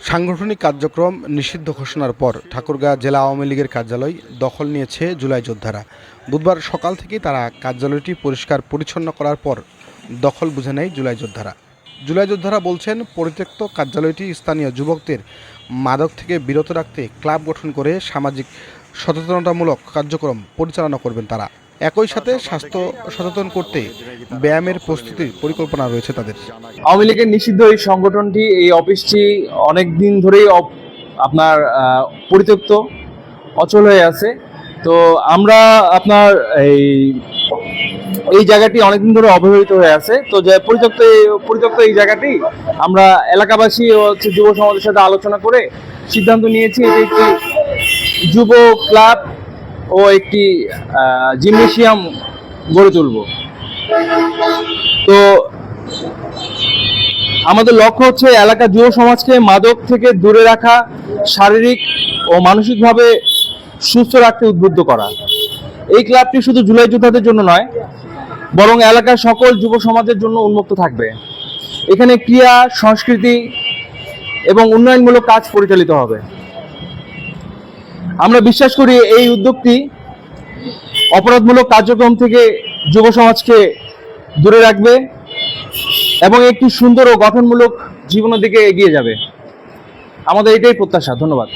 সাংগঠনিক কার্যক্রম নিষিদ্ধ ঘোষণার পর ঠাকুরগাঁ জেলা আওয়ামী লীগের কার্যালয় দখল নিয়েছে জুলাই যোদ্ধারা। বুধবার সকাল থেকেই তারা কার্যালয়টি পরিষ্কার পরিচ্ছন্ন করার পর দখল বুঝে নেয় জুলাই যোদ্ধারা। জুলাই যোদ্ধারা বলছেন, পরিত্যক্ত কার্যালয়টি স্থানীয় যুবকদের মাদক থেকে বিরত রাখতে ক্লাব গঠন করে সামাজিক সচেতনতামূলক কার্যক্রম পরিচালনা করবেন তারা। একই সাথে স্বাস্থ্য সচেতন করতে ব্যায়ামের প্রস্তুতির পরিকল্পনা রয়েছে তাদের। আওয়ামী লীগের নিষিদ্ধ এই সংগঠনটি, এই অফিসটি অনেক দিন ধরেই আপনার পরিত্যক্ত, অচল হয়ে আছে। তো আমরা আপনার এই এই জায়গাটি অনেকদিন ধরে অবহেলিত হয়ে আছে। তো যে পরিত্যক্ত পরিত্যক্ত এই জায়গাটি আমরা এলাকাবাসী ও যুব সমাজের সাথে আলোচনা করে সিদ্ধান্ত নিয়েছি এটি একটি যুব ক্লাব ও একটি জিমনেশিয়াম গড়ে তুলব। তো আমাদের লক্ষ্য হচ্ছে এলাকার যুব সমাজকে মাদক থেকে দূরে রাখা, শারীরিক ও মানসিকভাবে সুস্থ রাখতে উদ্বুদ্ধ করা। এই ক্লাবটি শুধু জুলাই যোদ্ধাদের জন্য নয়, বরং এলাকার সকল যুব সমাজের জন্য উন্মুক্ত থাকবে। এখানে ক্রিয়া, সংস্কৃতি এবং উন্নয়নমূলক কাজ পরিচালিত হবে। আমরা বিশ্বাস করি এই উদ্যোগটি অপরাধমূলক কার্যক্রম থেকে যুব সমাজকে দূরে রাখবে এবং একটি সুন্দর ও গঠনমূলক জীবনের দিকে এগিয়ে যাবে। আমাদের এটাই প্রত্যাশা। ধন্যবাদ।